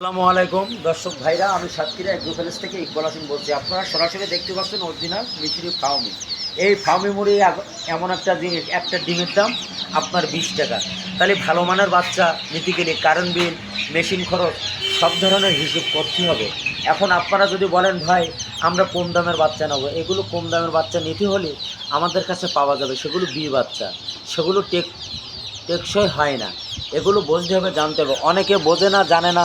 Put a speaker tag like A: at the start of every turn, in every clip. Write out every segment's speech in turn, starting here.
A: আসসালামু আলাইকুম। দর্শক ভাইরা, আমি সাতক্ষীরা এগ্রো প্যালেস থেকে ইকবাল হাসিন বলছি। আপনারা সরাসরি দেখতে পাচ্ছেন অরিজিনাল মিশরি ফাউমি এই ফাউমি মুড়ি এমন একটা জিনিস একটা ডিমের দাম আপনার বিশ টাকা। তাহলে ভালো মানের বাচ্চা নিতে গেলে কারেন্ট বিল, মেশিন খরচ, সব ধরনের হিসেব করতে হবে। এখন আপনারা যদি বলেন, ভাই, আমরা কম দামের বাচ্চা নেব। এগুলো কম দামের বাচ্চা নিতে হলে আমাদের কাছে পাওয়া যাবে সেগুলো বি বাচ্চা। সেগুলো টেক টেকসই হয় না। এগুলো বুঝতে হবে, জানতে হবে। অনেকে বোঝে না, জানে না,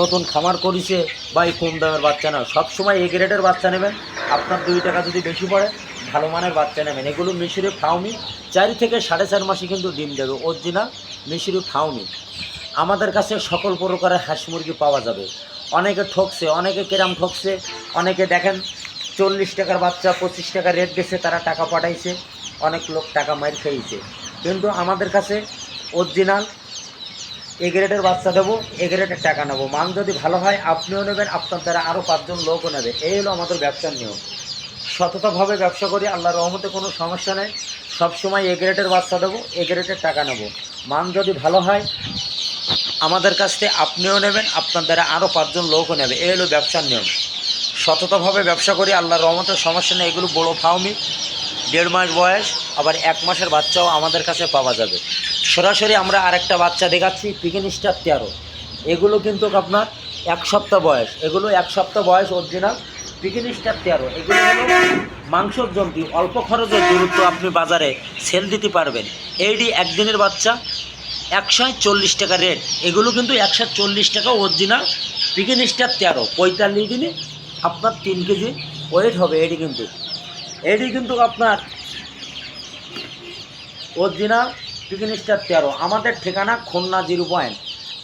A: নতুন খামার করিছে বা এই কম দামের বাচ্চা না সবসময় এ গ্রেডের বাচ্চা নেবেন। আপনার দুই টাকা যদি বেশি পড়ে, ভালো মানের বাচ্চা নেবেন। এগুলো মিশরি ফাউমি, চারি থেকে সাড়ে চার মাসে কিন্তু ডিম দেবে। অরিজিনাল মিশরি ফাউমি। আমাদের কাছে সকল প্রকারের হাঁস মুরগি পাওয়া যাবে। অনেকে ঠকছে, অনেকে কেরাম ঠকছে, অনেকে দেখেন চল্লিশ টাকার বাচ্চা, পঁচিশ টাকা রেট গেছে তারা টাকা পাঠাইছে, অনেক লোক টাকা মার খেয়েছে। কিন্তু আমাদের কাছে অরিজিনাল এ গ্রেডের বাচ্চা দেবো এ গ্রেডের টাকা নেব। মান যদি ভালো হয়, আপনিও নেবেন, আপনার দ্বারা আরও পাঁচজন লোকও নেবে। এই হলো আমাদের ব্যবসার নিয়ম। সততাভাবে ব্যবসা করি, আল্লাহর রহমতে কোনো সমস্যা নেই। সবসময় এ গ্রেডের বাচ্চা দেবো এ গ্রেডের টাকা নেব। মান যদি ভালো হয়, আমাদের কাছ থেকে আপনিও নেবেন, আপনার দ্বারা আরও পাঁচজন লোকও নেবে। এই হলো ব্যবসার নিয়ম। সততাভাবে ব্যবসা করি, আল্লাহর রহমতের সমস্যা নেই, এগুলো বড়ো ফাউমি দেড় মাস বয়স, আবার এক মাসের বাচ্চাও আমাদের কাছে পাওয়া যাবে। সরাসরি আমরা আরেকটা বাচ্চা দেখাচ্ছি পিকেন স্টার তেরো। এগুলো কিন্তু আপনার এক সপ্তাহ বয়স। এগুলো এক সপ্তাহ বয়স অরিজিনাল পিকেন স্টার তেরো। এগুলো হলো মাংসর জন্তি অল্প খরচের দূরত্ব আপনি বাজারে সেল দিতে পারবেন। এইটি একদিনের বাচ্চা, একশো চল্লিশ টাকা রেট এগুলো কিন্তু একশো চল্লিশ টাকা অরিজিনাল পিকেন স্টার তেরো। পঁয়তাল্লিশ দিনে আপনার তিন কেজি ওয়েট হবে। এটি কিন্তু এটি কিন্তু আপনার অরিজিনাল পিকেন স্টার তেরো। আমাদের ঠিকানা খুলনা জিরো পয়েন্ট।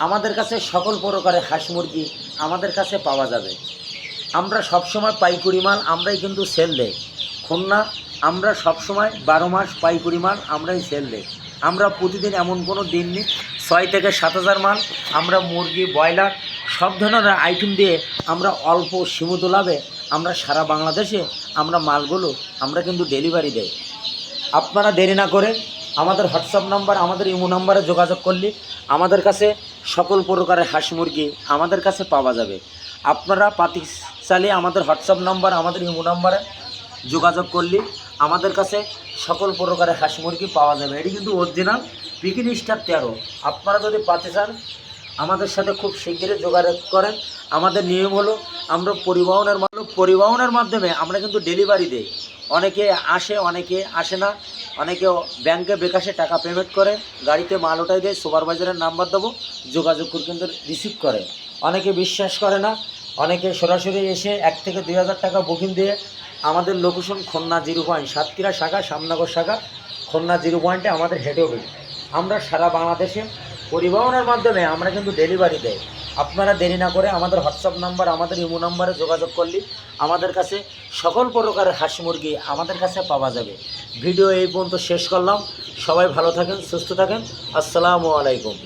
A: আমাদের কাছে সকল প্রকারের হাঁস মুরগি আমাদের কাছে পাওয়া যাবে। আমরা সবসময় পাইকুড়ি মাল, আমরাই কিন্তু সেল দেই। খুলনা, আমরা সবসময় বারো মাস পাইকুড়ি মাল, আমরাই সেল দেই। আমরা প্রতিদিন এমন কোনো দিন নেই, ছয় থেকে সাত হাজার মাল, আমরা মুরগি, ব্রয়লার, সব ধরনের আইটেম দিয়ে আমরা অল্প সীমিত লাভে আমরা সারা বাংলাদেশে আমরা মালগুলো আমরা কিন্তু ডেলিভারি দেই। আপনারা দেরি না করে আমাদের হোয়াটসঅ্যাপ নাম্বার, আমাদের ইমো নাম্বারে যোগাযোগ করলে আমাদের কাছে সকল প্রকারের হাঁস মুরগি আমাদের কাছে পাওয়া যাবে। আপনারা পাতি চালিয়ে আমাদের হোয়াটসঅ্যাপ নাম্বার, আমাদের ইমো নাম্বারে যোগাযোগ করলে আমাদের কাছে সকল প্রকারের হাঁস মুরগি পাওয়া যাবে। এটি কিন্তু অরিজিনাল পিকিন স্টার তেরো। আপনারা যদি পাতে চান আমাদের সাথে খুব শীঘ্রই যোগাযোগ করেন। আমাদের নিয়ম হলো, আমরা পরিবহনের মাধ্যমে পরিবহনের মাধ্যমে আমরা কিন্তু ডেলিভারি দেই। অনেকে আসে অনেকে আসে না। অনেকে ব্যাংকে বিকাশে টাকা পেমেন্ট করে, গাড়িতে মাল ওঠাই দেয় সুপারভাইজারের নাম্বার দেবো, যোগাযোগ করে কিন্তু রিসিভ করে। অনেকে বিশ্বাস করে না, অনেকে সরাসরি এসে এক থেকে দুই হাজার টাকা বুকিং দিয়ে আমাদের location Khanna zero point, Satkhira শাখা সামনগর শাখা খন্না জিরো পয়েন্টে আমাদের হেড অফিস আমরা সারা বাংলাদেশে পরিবহনের মাধ্যমে আমরা কিন্তু ডেলিভারি দেয় আপনারা দেরি না করে আমাদের হোয়াটসঅ্যাপ নাম্বার আমাদের ইমো নাম্বারে যোগাযোগ করলে আমাদের কাছে সকল প্রকারের হাঁস মুরগি আমাদের কাছে পাওয়া যাবে। ভিডিও এই পর্যন্ত শেষ করলাম। সবাই ভালো থাকেন, সুস্থ থাকেন। আসসালামু আলাইকুম।